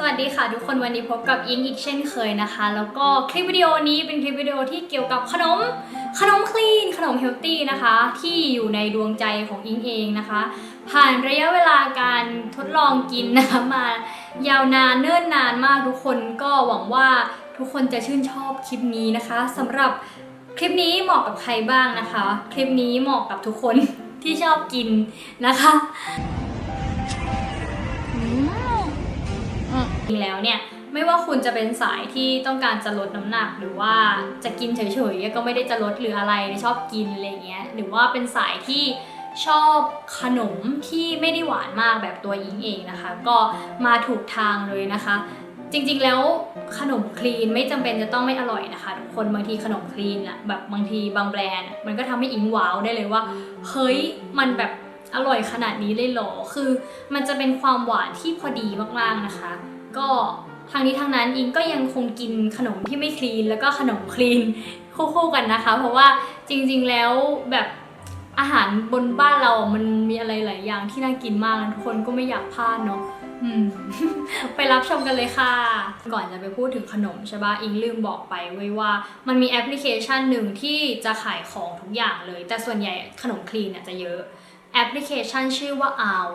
สวัสดีค่ะทุกคนวันนี้พบกับอิงอีกเช่นเคยนะคะ แล้วก็คลิปวิดีโอนี้เป็นคลิปวิดีโอที่เกี่ยวกับขนมขนมคลีน ขนมเฮลตี้นะคะ ที่อยู่ในดวงใจของอิงเองนะคะ ผ่านระยะเวลาการทดลองกินนะคะมายาวนานเนิ่นนานมากทุกคนก็หวังว่าทุกคนจะชื่นชอบคลิปนี้นะคะสำหรับคลิปนี้เหมาะกับใครบ้างนะคะ คลิปนี้เหมาะกับทุกคนที่ชอบกินนะคะ จริงแล้วเนี่ยไม่ว่าคุณจะเป็นสายที่ต้องการจะลดน้ำหนัก หรือว่าจะกินเฉยๆก็ไม่ได้จะลดหรืออะไรชอบกินอะไรเงี้ยหรือว่าเป็นสายที่ชอบขนมที่ไม่ได้หวานมากแบบตัวยิงเองนะคะ ก็มาถูกทางเลยนะคะ จริงๆแล้วขนมคลีนไม่จำเป็นจะต้องไม่อร่อยนะคะทุกคนบางทีขนมคลีนอะแบบบางทีบางแบรนด์มันก็ทำให้อิงว้าวได้เลยว่าเฮ้ยมันแบบอร่อยขนาดนี้เลยเหรอคือ มันจะเป็นความหวานที่พอดีมากๆนะคะ ก็ทางนี้ทางนั้นอิงก็ยังคงกินขนมที่ไม่คลีนแล้วก็ขนมคลีนคู่ๆกันนะคะ เพราะว่าจริงๆแล้วแบบอาหารบนบ้านเรา มันมีอะไรหลายอย่างที่น่ากินมากทุกคนก็ไม่อยากพลาดเนาะไปรับชมกันเลยค่ะ ก่อนจะไปพูดถึงขนมใช่ปะอิงลืมบอกไปไว้ว่ามันมีแอปพลิเคชันหนึ่งที่จะขายของทุกอย่างเลย แต่ส่วนใหญ่ขนมคลีนเนี่ยจะเยอะแอปพลิเคชันชื่อว่า OW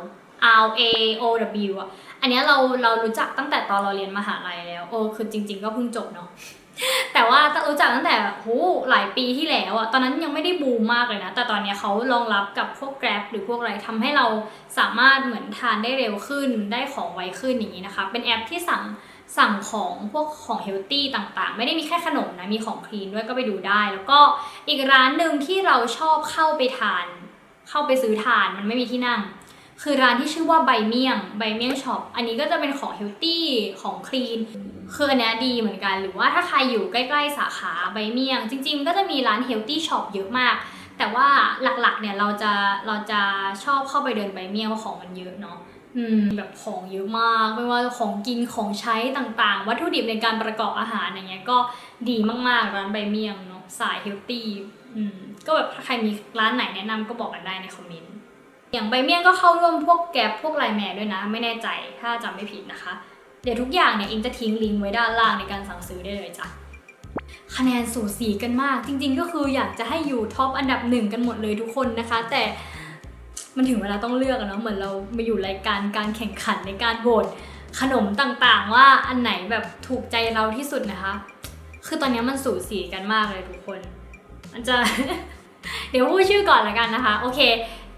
R A O W อะ อันนี้เราเรารู้จักตั้งแต่ตอนเราเรียนมหาลัยแล้ว โอ้คือจริง ๆ ก็เพิ่งจบเนาะ แต่ว่ารู้จักตั้งแต่โหหลายปีที่แล้วอะ ตอนนั้นยังไม่ได้บูมมากเลยนะ แต่ตอนเนี้ยเขารองรับกับพวก Grab หรือพวกอะไรทำให้เราสามารถเหมือนทานได้เร็วขึ้น ได้ของไวขึ้นอย่างนี้นะคะ เป็นแอปที่สั่งสั่งของพวกของเฮลตี้ต่างๆ ไม่ได้มีแค่ขนมนะ มีของคลีนด้วยก็ไปดูได้ แล้วก็อีกร้านหนึ่งที่เราชอบเข้าไปทาน เข้าไปซื้อทานมันไม่มีที่นั่ง คือร้านที่ชื่อว่าใบเมี่ยงใบเมี่ยงช็อปอันนี้ก็จะเป็นของเฮลตี้ของคลีนคืออันเนี้ยดีเหมือนกัน หรือว่าถ้าใครอยู่ใกล้ๆสาขาใบเมี่ยง จริง ๆ ก็จะมีร้านเฮลตี้ช็อปเยอะมาก แต่ว่าหลักๆเนี่ยเราจะเราจะชอบเข้าไปเดินใบเมี่ยงเพราะของมันเยอะเนาะอืมแบบของเยอะมากไม่ว่าของกินของใช้ต่างๆ วัตถุดิบในการประกอบอาหารอย่างเงี้ยก็ดีมากๆร้านใบเมี่ยงเนาะสายเฮลตี้อืมก็แบบถ้าใครมีร้านไหนแนะนำก็บอกกันได้ในคอมเมนต์ อย่างใบเมี่ยงก็เข้าร่วมพวกแกรบพวกไลแมนด้วยนะ ไม่แน่ใจถ้าจำไม่ผิดนะคะ เดี๋ยวทุกอย่างเนี่ยอิงจะทิ้งลิงก์ไว้ด้านล่างในการสั่งซื้อได้เลยจ้ะคะแนนสูสีกันมาก จริง ๆ ก็คืออยากจะให้อยู่ท็อปอันดับหนึ่งกันหมดเลยทุกคนนะคะ แต่มันถึงเวลาต้องเลือกอะเนาะเหมือนเรามาอยู่รายการการแข่งขันในการโหวตขนมต่างๆ ว่าอันไหนแบบถูกใจเราที่สุดนะคะ คือตอนนี้มันสูสีกันมากเลยทุกคน มันจะ เดี๋ยวพูดชื่อก่อนละกันนะคะ โอเค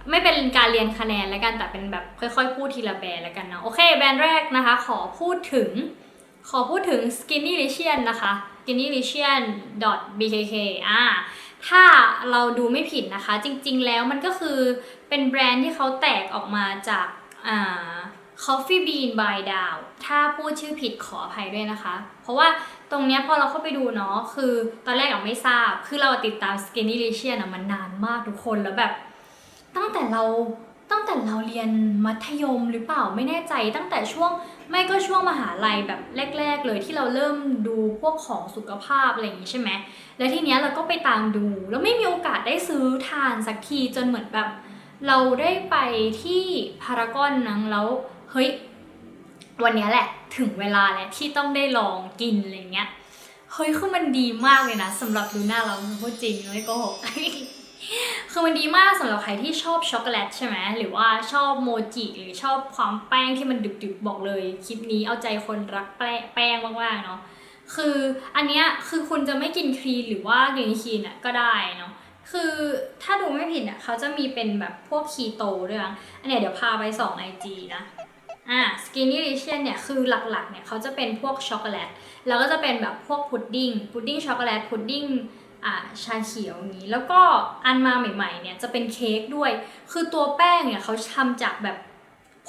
ไม่เป็นการเรียนคะแนนแล้วกันแต่เป็นแบบค่อยๆ พูดทีละแบรนด์แล้วกันเนาะโอเคแบรนด์แรกนะคะ ขอพูดถึง ขอพูดถึง Skinny Licious นะคะ Skinny Licious bkk อ่าถ้าเราดูไม่ผิดนะคะ จริงๆแล้วมันก็คือเป็นแบรนด์ที่เขาแตกออกมาจากอ่า Coffee Bean by Dow ถ้าพูดชื่อผิดขออภัยด้วยนะคะ เพราะว่าตรงเนี้ยพอเราเข้าไปดูเนาะคือตอนแรกอะไม่ทราบ คือเราติดตาม Skinny Licious อะมันนานมากทุกคนแล้วแบบ ตั้งแต่เราตั้งแต่เราเรียนมัธยมหรือเปล่าไม่แน่ใจ ตั้งแต่ช่วงไม่ก็ช่วงมหาลัยแบบแรก ๆ เลยที่เราเริ่มดูพวกของสุขภาพอะไรอย่างนี้ใช่ไหมแล้วทีเนี้ยเราก็ไปตามดู แล้วไม่มีโอกาสได้ซื้อทานสักทีจนเหมือนแบบ เราได้ไปที่พารากอนนังแล้วเฮ้ยวันเนี้ยแหละถึงเวลาแล้วที่ต้องได้ลองกินอะไรเงี้ยเฮ้ยคือมันดีมากเลยนะสำหรับดูหน้าเราพูดจริงไม่โกหก คือมันดีมากสำหรับใครที่ชอบช็อกโกแลตใช่ไหมหรือว่าชอบโมจิหรือชอบความแป้งที่มันดึกๆบอกเลยคลิปนี้เอาใจคนรักแป้งแป้งมากๆเนาะคืออันเนี้ยคือคุณจะไม่กินครีนหรือว่ากินครีนอะก็ได้เนาะคือถ้าดูไม่ผิดอะเขาจะมีเป็นแบบพวกคีโตด้วยนะอันเนี้ยเดี๋ยวพาไปส่องไอจีนะอ่า Skinny Licious เนี่ยคือหลักๆเนี่ยเขาจะเป็นพวกช็อกโกแลตแล้วก็จะเป็นแบบพวกพุดดิ้งพุดดิ้งช็อกโกแลตพุดดิ้ง ชาเขียวนี้ แล้วก็อันมาใหม่ๆเนี่ยจะเป็นเค้กด้วย คือตัวแป้งเนี่ยเขาทำจากแบบ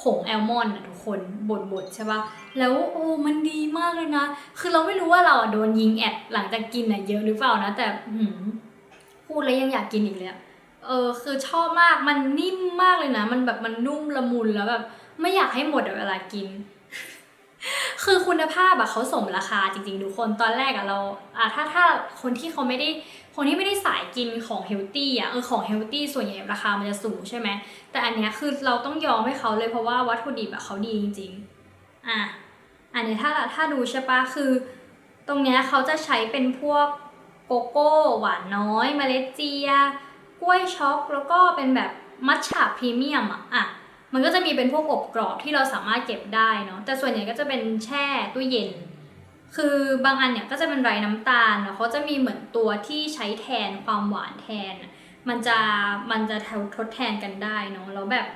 ผงแอลมอนด์นะทุกคนบดๆใช่ปะแล้วโอ้มันดีมากเลยนะ คือเราไม่รู้ว่าเราอะโดนยิงแอดหลังจากกินอะเยอะหรือเปล่านะ แต่หืพูดแล้วยังอยากกินอีกเลยเออคือชอบมากมันนิ่มมากเลยนะ มันแบบมันนุ่มละมุนแล้วแบบไม่อยากให้หมดเวลากิน คือคุณภาพอะเขาสมราคาจริงๆทุกคนตอนแรกอะเราอะถ้าถ้าคนที่เขาไม่ได้คนที่ไม่ได้สายกินของเฮลตี้อะเออของเฮลตี้ส่วนใหญ่ราคามันจะสูงใช่ไหมแต่อันเนี้ยคือเราต้องยอมให้เขาเลยเพราะว่าวัตถุดิบอะเขาดีจริงๆอะอันเนี้ยถ้าถ้าดูใช่ปะคือ ตรงเนี้ยเขาจะใช้เป็นพวกโกโก้หวานน้อย เมล็ดเจีย กล้วยช็อกแล้วก็เป็นแบบมัทฉะพรีเมียมอะอะ มันก็จะมีเป็นพวกอบกรอบที่เราสามารถเก็บได้เนาะแต่ส่วนใหญ่ก็จะเป็นแช่ตู้เย็น คือบางอันเนี่ยก็จะเป็นไรน้ำตาลเนาะเขาจะมีเหมือนตัวที่ใช้แทนความหวานแทน มันจะมันจะทดแทนกันได้เนาะแล้วแบบ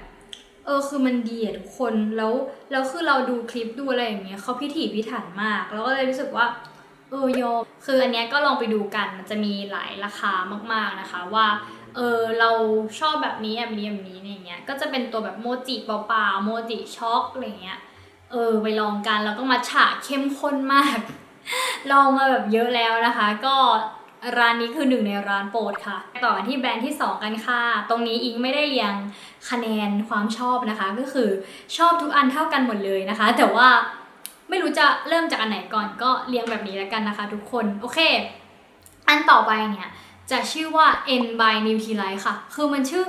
เออคือมันดีอะทุกคนแล้วแล้วคือเราดูคลิปดูอะไรอย่างเงี้ยเขาพิถีพิถันมาก แล้วก็เลยรู้สึกว่าเออโยมคืออันเนี้ยก็ลองไปดูกันมันจะมีหลายราคามากๆนะคะว่า เออเราชอบแบบนี้แบบนี้แบบนี้เนี่ยอย่างเงี้ย ก็จะเป็นตัวแบบโมจิเปล่าๆโมจิช็อกอะไรเงี้ย เออไปลองกันแล้วก็มาฉะเข้มข้นมาก ลองมาแบบเยอะแล้วนะคะ ก็ร้านนี้คือหนึ่งในร้านโปรดค่ะ ต่อกันที่แบรนด์ที่ 2 กันค่ะ ตรงนี้อิงไม่ได้เรียงคะแนนความชอบนะคะ ก็คือชอบทุกอันเท่ากันหมดเลยนะคะ แต่ว่าไม่รู้จะเริ่มจากอันไหนก่อนก็เรียงแบบนี้แล้วกันนะคะ ทุกคน โอเค อันต่อไปเนี่ย จะชื่อว่า N by Nutrilite ค่ะ คือมันชื่อ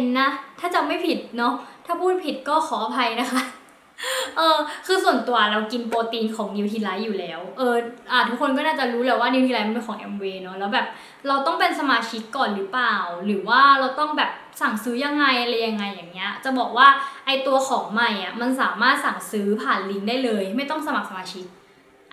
N นะ ถ้าจำไม่ผิดเนาะ ถ้าพูดผิดก็ขออภัยนะคะ เออ คือส่วนตัวเรากินโปรตีนของนิวท l ไลท์อยู่แล้ว เอออะทุกคนก็น่าจะรู้แหละว่านิวท l ไลท์มันเป็นของ m w เนาะ แล้วแบบเราต้องเป็นสมาชิกก่อนหรือเปล่า หรือว่าเราต้องแบบสั่งซื้อยังไงอะไรยังไงอย่างเงี้ย จะบอกว่าไอตัวของใหม่อะมันสามารถสั่งซื้อผ่านลิงก์ได้เลย ไม่ต้องสมัครสมาชิก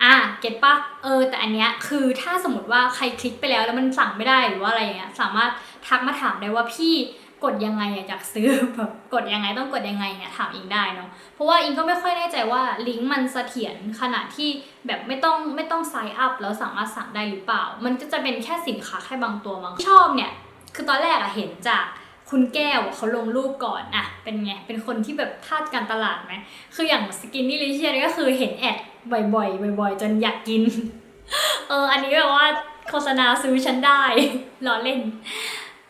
อะเก็ตปะเออ แต่อันเนี้ยคือถ้าสมมติว่าใครคลิกไปแล้วแล้วมันสั่งไม่ได้หรือว่าอะไรเงี้ยสามารถทักมาถามได้ว่าพี่กดยังไงอะอยากซื้อแบบกดยังไงต้องกดยังไงเนี่ยถามอิงได้เนาะเพราะว่าอิงก็ไม่ค่อยแน่ใจว่าลิงก์มันเสถียรขนาดที่แบบไม่ต้องไม่ต้องไซน์อัพแล้วสามารถสั่งได้หรือเปล่า มันก็จะเป็นแค่สินค้าแค่บางตัวมั้งชอบเนี่ยคือตอนแรกอะเห็นจาก คุณแก้วเขาลงรูปก่อนอะเป็นไง เป็นคนที่แบบทาดการตลาดไหม คืออย่างสกินนี่ลิเชียนก็คือเห็นแอดบ่อยๆบ่อยๆ จนอยากกิน เออ อันนี้แบบว่าโฆษณาซื้อฉันได้ล้อเล่น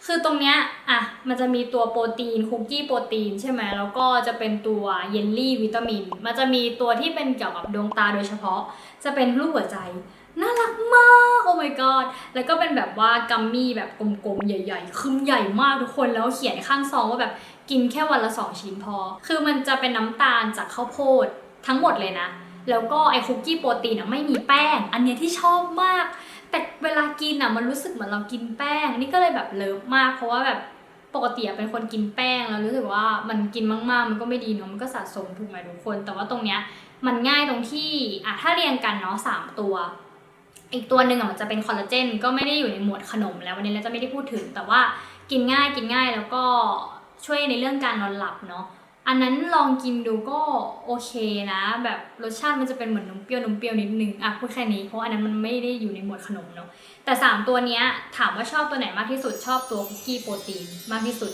คือตรงเนี้ยอะมันจะมีตัวโปรตีนคุกกี้โปรตีนใช่ไหมแล้วก็จะเป็นตัวเยลลี่วิตามิน มันจะมีตัวที่เป็นเกี่ยวกับดวงตาโดยเฉพาะ จะเป็นรูปหัวใจ น่ารักมาก โอ้ my god แล้วก็เป็นแบบว่ากัมมี่แบบกลมๆ ใหญ่ๆ คือใหญ่มากทุกคน แล้วเขียนข้างซองว่าแบบกินแค่วันละสองชิ้นพอ คือมันจะเป็นน้ำตาลจากข้าวโพดทั้งหมดเลยนะ แล้วก็ไอ้คุกกี้โปรตีนอะไม่มีแป้ง อันเนี้ยที่ชอบมาก แต่เวลากินอะมันรู้สึกเหมือนเรากินแป้ง นี่ก็เลยแบบเลิฟมาก เพราะว่าแบบปกติเป็นคนกินแป้งแล้วรู้สึกว่ามันกินมากๆ มันก็ไม่ดีเนาะ มันก็สะสมถูกไหมทุกคน แต่ว่าตรงเนี้ยมันง่ายตรงที่อะถ้าเรียงกันเนาะสามตัว อีกตัวหนึ่งอะมันจะเป็นคอลลาเจนก็ไม่ได้อยู่ในหมวดขนมแล้ววันนี้เราจะไม่ได้พูดถึง แต่ว่ากินง่ายกินง่ายแล้วก็ช่วยในเรื่องการนอนหลับเนาะอันนั้นลองกินดูก็โอเคนะ แบบรสชาติมันจะเป็นเหมือนนมเปรี้ยวนมเปรี้ยวนิดนึงอะพูดแค่นี้เพราะอันนั้นมันไม่ได้อยู่ในหมวดขนมเนาะแต่ 3 ตัวเนี้ยถามว่าชอบตัวไหนมากที่สุดชอบตัวคุกกี้โปรตีนมากที่สุด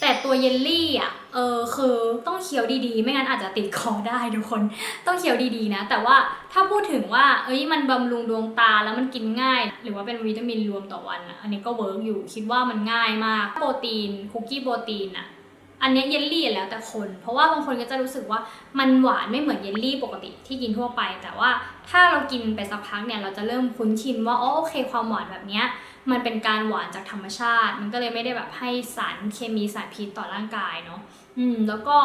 แต่ตัวเยลลี่อะ เออคือต้องเคี้ยวดีๆ ไม่งั้นอาจจะติดคอได้ทุกคน ต้องเคี้ยวดีๆนะ แต่ว่าถ้าพูดถึงว่า เอ้ย มันบำรุงดวงตาแล้วมันกินง่าย หรือว่าเป็นวิตามินรวมต่อวันอะอันนี้ก็เวิร์กอยู่ คิดว่ามันง่ายมาก โปรตีน คุกกี้โปรตีนอะ อันนี้เยลลี่แล้วแต่คน เพราะว่าบางคนก็จะรู้สึกว่ามันหวานไม่เหมือนเยลลี่ปกติที่กินทั่วไป แต่ว่าถ้าเรากินไปสักพักเนี่ย เราจะเริ่มคุ้นชินว่า อ๋อ โอเค ความหวานแบบเนี้ย มันเป็นการหวานจากธรรมชาติ มันก็เลยไม่ได้แบบให้สารเคมีสารพิษต่อร่างกายเนาะอืมแล้วก็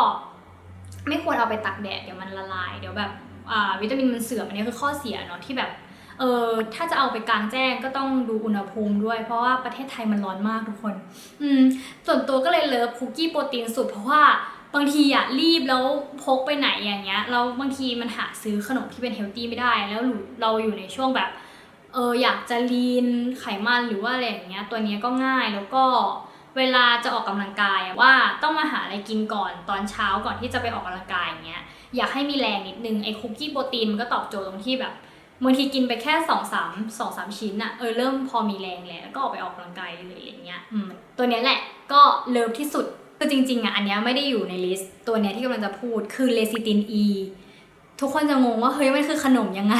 ไม่ควรเอาไปตักแดดเดี๋ยวมันละลาย เดี๋ยวแบบอ่าวิตามินมันเสื่อมอันนี้คือข้อเสียเนาะที่แบบเออถ้าจะเอาไปกลางแจ้งก็ต้องดูอุณหภูมิด้วย เพราะว่าประเทศไทยมันร้อนมากทุกคน อืมส่วนตัวก็เลยเลิฟคุกกี้โปรตีนสุดเพราะว่าบางทีอะรีบแล้วพกไปไหนอย่างเงี้ยแล้วบางทีมันหาซื้อขนมที่เป็นเฮลตี้ไม่ได้ แล้วเราอยู่ในช่วงแบบ เอออยากจะลีนไขมันหรือว่าอะไรอย่างเงี้ยตัวเนี้ยก็ง่ายแล้วก็เวลาจะออกกำลังกายว่าต้องมาหาอะไรกินก่อนตอนเช้าก่อนที่จะไปออกกำลังกายอย่างเงี้ยอยากให้มีแรงนิดนึงไอ้คุกกี้โปรตีนมันก็ตอบโจทย์ตรงที่แบบบางทีกินไปแค่สองสามสองสามชิ้นอะเออเริ่มพอมีแรงแล้วก็ออกไปออกกำลังกายเลยอย่างเงี้ยอืมตัวเนี้ยแหละก็เลิฟที่สุดคือจริงๆอะอันเนี้ยไม่ได้อยู่ในลิสต์ตัวเนี้ยที่กำลังจะพูดคือเลซิตินอีทุกคนจะงงว่าเฮ้ยมันคือขนมยังไง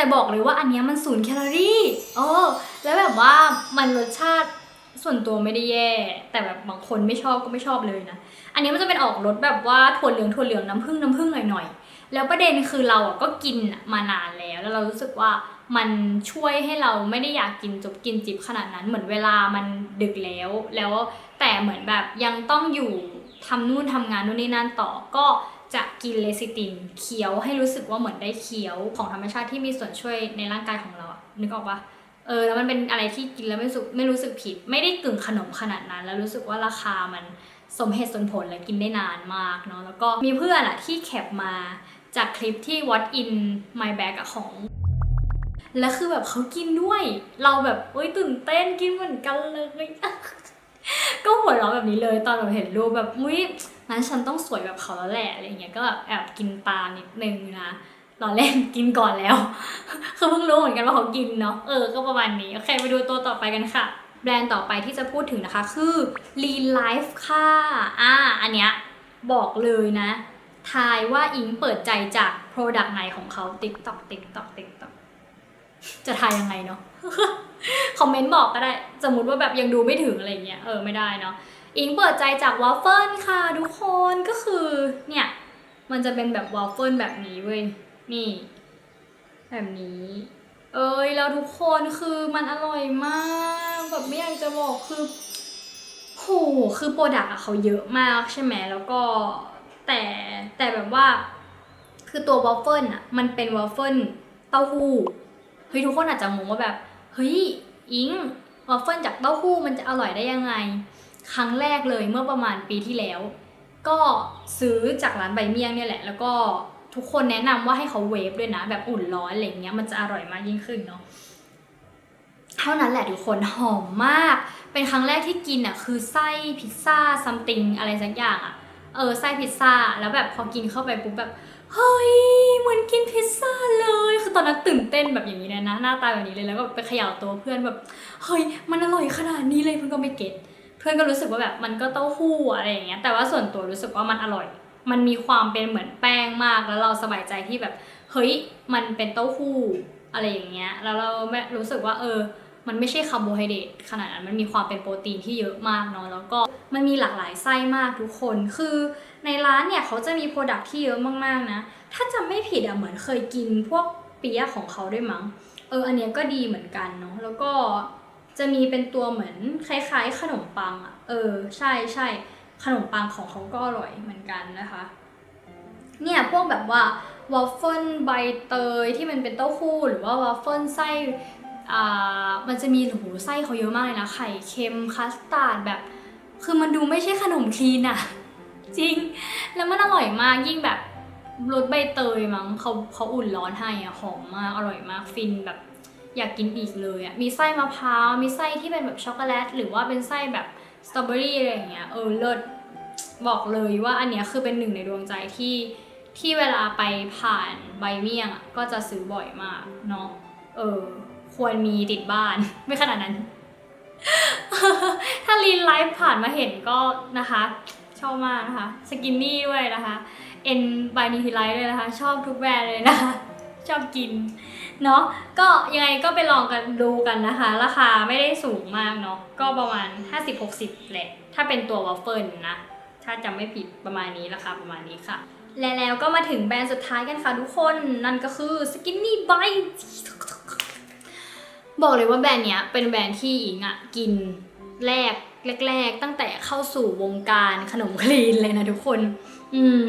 แต่บอกเลยว่าอันนี้มันศูนย์แคลอรี่เออแล้วแบบว่ามันรสชาติส่วนตัวไม่ได้แย่ แต่แบบบางคนไม่ชอบก็ไม่ชอบเลยนะ อันนี้มันจะเป็นออกรสแบบว่าถั่วเหลืองถั่วเหลืองน้ำผึ้งน้ำผึ้งหน่อยๆ แล้วประเด็นคือเราอะก็กินมานานแล้ว แล้วเรารู้สึกว่ามันช่วยให้เราไม่ได้อยากกินจบกินจิบขนาดนั้น เหมือนเวลามันดึกแล้ว แล้วแต่เหมือนแบบยังต้องอยู่ทำนู่นทำงานนู่นนี่นั่นต่อก็ จะกินเลซิตินเคี้ยวให้รู้สึกว่าเหมือนได้เคี้ยวของธรรมชาติที่มีส่วนช่วยในร่างกายของเราอะนึกออกปะเออแล้วมันเป็นอะไรที่กินแล้วไม่รู้สึกไม่รู้สึกผิด ไม่ได้กึ่งขนมขนาดนั้น แล้วรู้สึกว่าราคามันสมเหตุสมผลและกินได้นานมากเนาะแล้วก็มีเพื่อนอะที่แคปมาจากคลิปที่ what in my bag อะของแล้วคือแบบเขากินด้วย เราแบบเอ้ยตื่นเต้นกินเหมือนกันเลย ก็หัวเราะแบบนี้เลยตอนเราเห็นรูปแบบอุ้ย งั้นฉันต้องสวยแบบเขาแล้วแหละอะไรเงี้ยก็แบบแอบกินตานิดนึงนะตอนเล่นกินก่อนแล้ว คือเพิ่งรู้เหมือนกันว่าเขากินเนาะเออก็ประมาณนี้โอเคไปดูตัวต่อไปกันค่ะ แบรนด์ต่อไปที่จะพูดถึงนะคะคือ Lean Life ค่ะอ่าอันเนี้ยบอกเลยนะ ทายว่าอิงเปิดใจจาก Product ไหนของเขา TikTok TikTok TikTok จะทายยังไงเนาะคอมเมนต์บอกก็ได้ สมมติว่าแบบยังดูไม่ถึงอะไรเงี้ยเออไม่ได้เนาะ อิงเปิดใจจากวอฟเฟิลค่ะทุกคนก็คือเนี่ย มันจะเป็นแบบวอฟเฟิลแบบนี้เว้ย นี่ แบบนี้ เอ้ยแล้วทุกคนคือมันอร่อยมากแบบไม่อยากจะบอกคือโหคือโปรดักต์อะเขาเยอะมากใช่ไหมแล้วก็แต่แต่แบบว่า คือตัววอฟเฟิลอะมันเป็นวอฟเฟิลเต้าหู้เฮ้ยทุกคนอาจจะงงว่าแบบ เฮ้ยอิงวอฟเฟิลจากเต้าหู้มันจะอร่อยได้ยังไง ครั้งแรกเลยเมื่อประมาณปีที่แล้ว ก็ซื้อจากร้านใบเมี่ยงเนี่ยแหละ แล้วก็ทุกคนแนะนำว่าให้เขาเวฟด้วยนะ แบบอุ่นร้อนอะไรเงี้ยมันจะอร่อยมากยิ่งขึ้นเนาะเท่านั้นแหละทุกคนหอมมาก เป็นครั้งแรกที่กินอะคือไส้พิซซ่าซัมติงอะไรสักอย่างอะเออไส้พิซซ่าแล้วแบบพอกินเข้าไปปุ๊บแบบเฮ้ยเหมือนกินพิซซ่าเลย คือตอนนั้นตื่นเต้นแบบอย่างนี้เลยนะ หน้าตาแบบนี้เลยแล้วก็ไปเขย่าตัวเพื่อนแบบเฮ้ยมันอร่อยขนาดนี้เลยเพื่อนก็ไม่เก็ต เพื่อนก็รู้สึกว่าแบบมันก็เต้าหู้อะไรอย่างเงี้ยแต่ว่าส่วนตัวรู้สึกว่ามันอร่อย มันมีความเป็นเหมือนแป้งมากแล้วเราสบายใจที่แบบเฮ้ยมันเป็นเต้าหู้อะไรอย่างเงี้ยแล้วเราไม่รู้สึกว่าเออ มันไม่ใช่คาร์โบไฮเดรตขนาดนั้นมันมีความเป็นโปรตีนที่เยอะมากเนาะแล้วก็มันมีหลากหลายไส้มากทุกคนคือในร้านเนี่ยเขาจะมีโปรดักที่เยอะมากๆนะถ้าจำไม่ผิดอะเหมือนเคยกินพวกเปี๊ยะของเขาด้วยมั้งเอออันเนี้ยก็ดีเหมือนกันเนาะแล้วก็ จะมีเป็นตัวเหมือนคล้าย ๆ ขนมปังอะ เออ ใช่ใช่ขนมปังของเขาก็อร่อยเหมือนกันนะคะ เนี่ยพวกแบบว่าวอฟเฟิลใบเตยที่มันเป็นเต้าหู้หรือว่าวอฟเฟิลไส้อ่ามันจะมีหูไส้เขาเยอะมากเลยนะไข่เค็มคัสตาร์ดแบบ คือมันดูไม่ใช่ขนมคลีนอะจริง แล้วมันอร่อยมากยิ่งแบบรสใบเตยมั้งเขาเขาอุ่นร้อนให้อะหอมมากอร่อยมากฟินแบบ อยากกินอีกเลยอะมีไส้มะพร้าว มีไส้ที่เป็นแบบช็อกโกแลต หรือว่าเป็นไส้แบบสตรอเบอรี่อะไรอย่างเงี้ย เออเลิศ บอกเลยว่าอันเนี้ยคือเป็นหนึ่งในดวงใจที่ที่เวลาไปผ่านใบเมี่ยงอะก็จะซื้อบ่อยมากเนาะ เออ ควรมีติดบ้าน ไม่ขนาดนั้น ถ้าลีนไลฟ์ผ่านมาเห็นก็นะคะ ชอบมากนะคะ สกินนี่ด้วยนะคะ เอ็นบายนิทิไลท์ด้วยนะคะ ชอบทุกแบรนด์เลยนะคะ ชอบกิน เนาะก็ยังไงก็ไปลองกันดูกันนะคะ ราคาไม่ได้สูงมากเนาะก็ประมาณ 50-60แหละถ้าเป็นตัววอฟเฟิลนะ ถ้าจำไม่ผิดประมาณนี้ราคาประมาณนี้ค่ะ และแล้วก็มาถึงแบรนด์สุดท้ายกันค่ะทุกคนนั่นก็คือ Skinny by บอกเลยว่าแบรนด์เนี้ยเป็นแบรนด์ที่อิงอะกินแรกแรก ๆ ตั้งแต่เข้าสู่วงการขนมคลีนเลยนะทุกคน อืม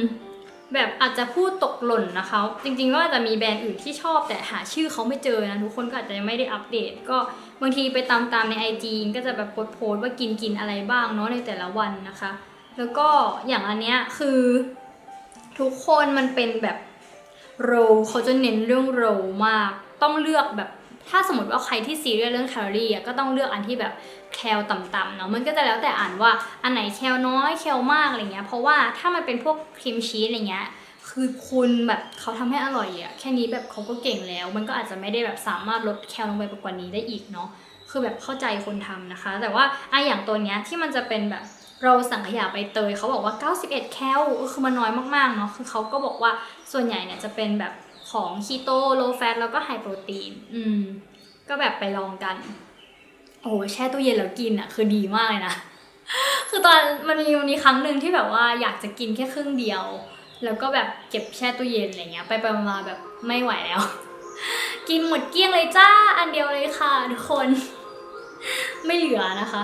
แบบอาจจะพูดตกหล่นนะคะ จริงๆก็อาจจะมีแบรนด์อื่นที่ชอบแต่หาชื่อเขาไม่เจอนะ ทุกคนก็อาจจะไม่ได้อัปเดต ก็บางทีไปตามตามๆใน IG ก็จะแบบโพสต์ว่ากินกินอะไรบ้างเนาะในแต่ละวันนะคะ แล้วก็อย่างอันเนี้ยคือ ทุกคนมันเป็นแบบโรเขาจะเน้นเรื่องโรมาก ต้องเลือกแบบ ถ้าสมมติว่าใครที่ซีเรียสเรื่องแคลอรี่อะก็ต้องเลือกอันที่แบบแคลต่ำๆเนาะมันก็จะแล้วแต่อ่านว่าอันไหนแคลน้อยแคลมากอะไรเงี้ยเพราะว่าถ้ามันเป็นพวกครีมชีสอะไรเงี้ยคือคุณแบบเขาทำให้อร่อยอะแค่นี้แบบเขาก็เก่งแล้ว มันก็อาจจะไม่ได้แบบสามารถลดแคลลงไปกว่านี้ได้อีกเนาะคือแบบเข้าใจคนทำนะคะ แต่ว่าไออย่างตัวเนี้ยที่มันจะเป็นแบบเราสั่งขยาใบเตยเขาบอกว่า 91 แคลก็คือมันน้อยมากๆเนาะคือเขาก็บอกว่าส่วนใหญ่เนี่ยจะเป็นแบบ ของคีโตโลแฟตแล้วก็ไฮโปรตีน อืม ก็แบบไปลองกัน โอ้แช่ตู้เย็นแล้วกินอะ คือดีมากเลยนะ คือตอนมันมีวันนี้ครั้งหนึ่งที่แบบว่าอยากจะกินแค่ครึ่งเดียว แล้วก็แบบเก็บแช่ตู้เย็นอะไรเงี้ย ไปไปมาแบบไม่ไหวแล้ว กินหมดเกลี้ยงเลยจ้า อันเดียวเลยค่ะทุกคน ไม่เหลือนะคะ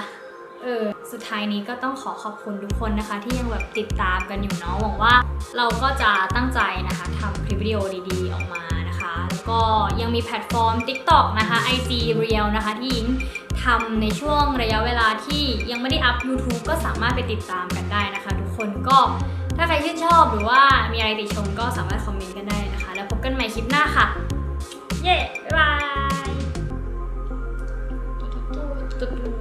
เออ สุดท้ายนี้ก็ต้องขอขอบคุณทุกคนนะคะ ที่ยังแบบติดตามกันอยู่เนาะหวังว่าเราก็จะตั้งใจนะคะทำคลิปวิดีโอดีๆ ออกมานะคะ แล้วก็ยังมีแพลตฟอร์ม TikTok นะคะ IG Reel นะคะ ที่ยิงทำในช่วงระยะเวลาที่ยังไม่ได้อัพ YouTube ก็สามารถไปติดตามกันได้นะคะ ทุกคนก็ถ้าใครชื่นชอบหรือว่ามีอะไรติชมก็สามารถคอมเมนต์กันได้นะคะ แล้วพบกันใหม่คลิปหน้าค่ะ เย้ บ๊ายบาย